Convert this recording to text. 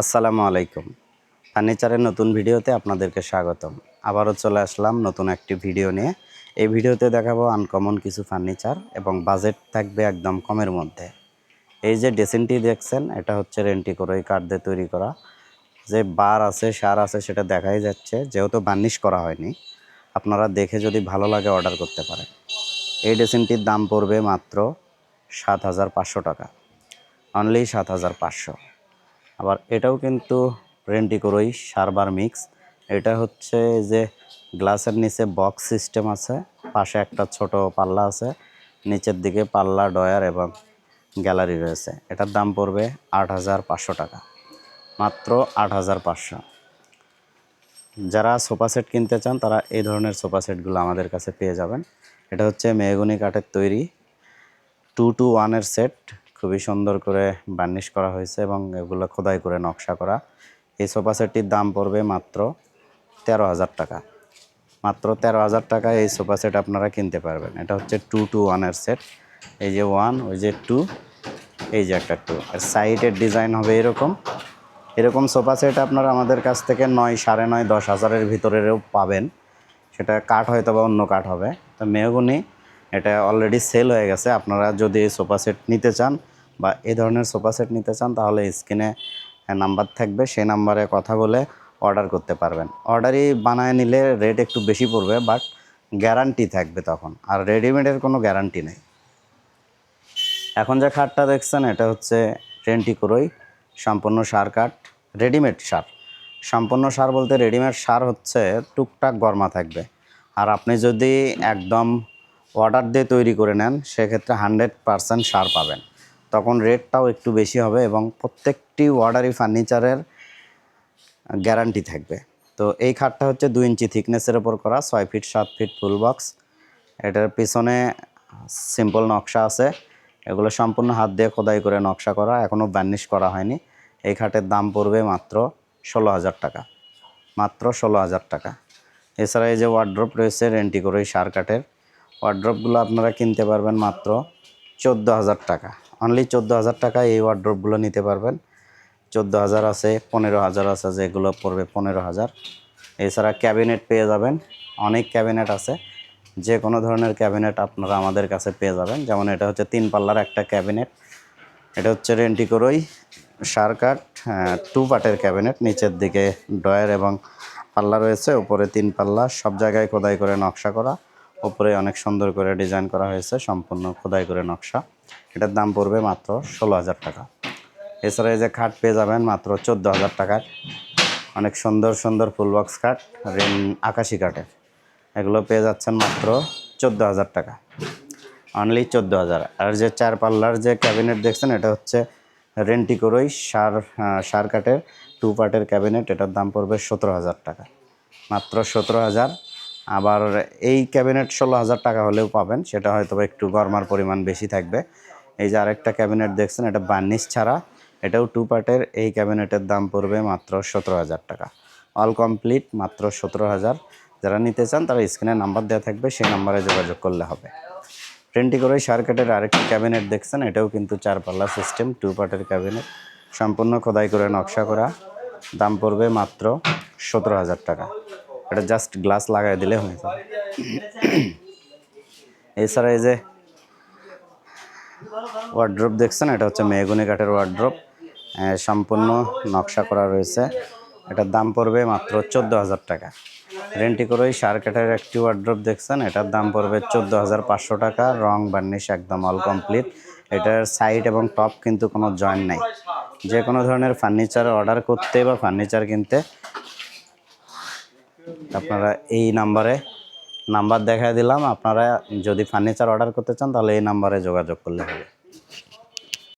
আসসালামু আলাইকুম। ফার্নিচারের নতুন ভিডিওতে আপনাদেরকে স্বাগতম। আবারও চলে আসলাম নতুন একটি ভিডিও নিয়ে। এই ভিডিওতে দেখাবো আনকমন কিছু ফার্নিচার এবং বাজেট থাকবে একদম কমের মধ্যে। এই যে ডেসিনটি দেখছেন, এটা হচ্ছে রেন্টি করে করোই কাঠ দিয়ে তৈরি করা। যে বার আছে, সার আছে, সেটা দেখাই যাচ্ছে। যেহেতু বার্নিশ করা হয়নি, আপনারা দেখে যদি ভালো লাগে অর্ডার করতে পারেন। এই ডেসিনটির দাম পড়বে মাত্র সাত হাজার পাঁচশো টাকা। অনলি সাত হাজার পাঁচশো। আবার এটাও কিন্তু রেন্টি করোই সারবার মিক্স। এটা হচ্ছে যে গ্লাসের নিচে বক্স সিস্টেম আছে, পাশে একটা ছোট পাল্লা আছে, নিচের দিকে পাল্লা ডয়ার এবং গ্যালারি রয়েছে। এটার দাম পড়বে আট হাজার পাঁচশো টাকা, মাত্র আট হাজার পাঁচশো। যারা সোফা সেট কিনতে চান, তারা এই ধরনের সোফা সেটগুলো আমাদের কাছে পেয়ে যাবেন। এটা হচ্ছে মেহগুনি কাঠের তৈরি, টু টু ওয়ানের সেট খুবই সুন্দর করে বার্নিশ করা হয়েছে এবং এগুলো খোদাই করে নকশা করা। এই সোফা সেটটির দাম পড়বে মাত্র তেরো হাজার টাকা। মাত্র তেরো হাজার টাকায় এই সোফা সেট আপনারা কিনতে পারবেন। এটা হচ্ছে টু টু ওয়ানের সেট। এই যে ওয়ান, ওই যে টু, এই যে একটা টু। আর সাইডের ডিজাইন হবে এরকম। এরকম সোফা সেট আপনারা আমাদের কাছ থেকে নয়, সাড়ে নয়, দশ হাজারের ভিতরেও পাবেন। সেটা কাঠ হয়তো বা অন্য কাঠ হবে। তো মেহগুনি এটা অলরেডি সেল হয়ে গেছে। আপনারা যদি এই সোফা সেট নিতে চান বা এই ধরনের সোফা সেট নিতে চান, তাহলে স্ক্রিনে নাম্বার থাকবে। সেই নাম্বারে কথা বলে অর্ডার করতে পারবেন। অর্ডারই বানায় নিলে রেট একটু বেশি পড়বে বাট গ্যারান্টি থাকবে তখন। আর রেডিমেডের কোনো গ্যারান্টি নেই। এখন যে খাটটা দেখছেন, এটা হচ্ছে ট্রেনটি করোই সম্পূর্ণ সার কাঠ রেডিমেড সার। সম্পূর্ণ সার বলতে রেডিমেড সার হচ্ছে টুকটাক গরমা থাকবে। আর আপনি যদি একদম অর্ডার দিয়ে তৈরি করে নেন, সেক্ষেত্রে হান্ড্রেড পারসেন্ট সার পাবেন। তখন রেটটাও একটু বেশি হবে এবং প্রত্যেকটি অর্ডারি ফার্নিচারের গ্যারান্টি থাকবে। তো এই খাটটা হচ্ছে দুই ইঞ্চি থিকনেসের ওপর করা, ছয় ফিট, সাত ফিট ফুল বক্স। এটার পিছনে সিম্পল নকশা আছে। এগুলো সম্পূর্ণ হাত দিয়ে খোদাই করে নকশা করা এখনও বার্নিশ করা হয়নি। এই খাটের দাম পড়বে মাত্র ষোলো হাজার টাকা। মাত্র ষোলো হাজার টাকা। এছাড়া এই যে ওয়ার্ড্রপ রয়েছে, রেন্টি করে সার কাঠের ওয়ার্ড্রপগুলো আপনারা কিনতে পারবেন মাত্র চোদ্দ হাজার টাকা। অনলি চোদ্দ হাজার টাকা এই ওয়ার্ড্রপগুলো নিতে পারবেন। চোদ্দ হাজার আছে, পনেরো হাজার আছে, যেগুলো পড়বে পনেরো হাজার। এছাড়া ক্যাবিনেট পেয়ে যাবেন, অনেক ক্যাবিনেট আছে। যে কোনো ধরনের ক্যাবিনেট আপনারা আমাদের কাছে পেয়ে যাবেন। যেমন এটা হচ্ছে তিন পাল্লার একটা ক্যাবিনেট এটা হচ্ছে রেন্টি করোই সার কাঠ টু পার্টের ক্যাবিনেট নিচের দিকে ডয়ার এবং পাল্লা রয়েছে, উপরে তিন পাল্লা, সব জায়গায় খোদাই করে নকশা করা। উপরে অনেক সুন্দর করে ডিজাইন করা হয়েছে, সম্পূর্ণ খোদাই করে নকশা। এটার দাম পড়বে মাত্র ষোলো হাজার টাকা। এছাড়া এই যে খাট পেয়ে যাবেন মাত্র চোদ্দ হাজার টাকার অনেক সুন্দর সুন্দর ফুল বক্স খাট, রেন আকাশি কাঠের। এগুলো পেয়ে যাচ্ছেন মাত্র চোদ্দ হাজার টাকা। অনলি চোদ্দ হাজার। আর যে চার পাল্লার যে ক্যাবিনেট দেখছেন, এটা হচ্ছে রেন্টি করোই সার সার কাঠের, টু পার্টের ক্যাবিনেট। এটার দাম পড়বে সতেরো হাজার টাকা। মাত্র সতেরো হাজার আবার এই ক্যাবিনেট ষোলো হাজার টাকা হলেও পাবেন। সেটা হয়তো একটু গরমার পরিমাণ বেশি থাকবে। এই যে আরেকটা ক্যাবিনেট দেখছেন, এটা বার্নিশ ছাড়া। এটাও টু পার্টের এই ক্যাবিনেটের দাম পড়বে মাত্র সতেরো হাজার টাকা। অল কমপ্লিট মাত্র সতেরো হাজার। যারা নিতে চান, তারা স্ক্রিনে নাম্বার দেওয়া থাকবে, সেই নাম্বারে যোগাযোগ করলে হবে। ট্রেনটি করে সার্কেটের আরেকটি ক্যাবিনেট দেখছেন, এটাও কিন্তু চার পাল্লা সিস্টেম টু পার্টের ক্যাবিনেট। সম্পূর্ণ খোদাই করে নকশা করা। দাম পড়বে মাত্র সতেরো হাজার টাকা। এটা জাস্ট গ্লাস লাগাই দিলে হয়ে যাবে এছাড়া এই যে ওয়ার্ড্রপ দেখছেন, এটা হচ্ছে মেহগুনি কাঠের ওয়ার্ড্রপ সম্পূর্ণ নকশা করা রয়েছে। এটার দাম পড়বে মাত্র চোদ্দ হাজার টাকা। রেন্টি সার কাঠের একটি ওয়ার্ড্রপ দেখছেন, এটার দাম পড়বে চোদ্দ হাজার পাঁচশো টাকা, রং বার্নিশ একদম অল কমপ্লিট এটার সাইড এবং টপ কিন্তু কোনো জয়েন্ট নাই। যে কোনো ধরনের ফার্নিচার অর্ডার করতে বা ফার্নিচার কিনতে আপনারা এই নাম্বারে নাম্বার দেখা দিলাম। আপনারা যদি ফার্নিচার অর্ডার করতে চান, তাহলে এই নাম্বারে যোগাযোগ করলে হবে।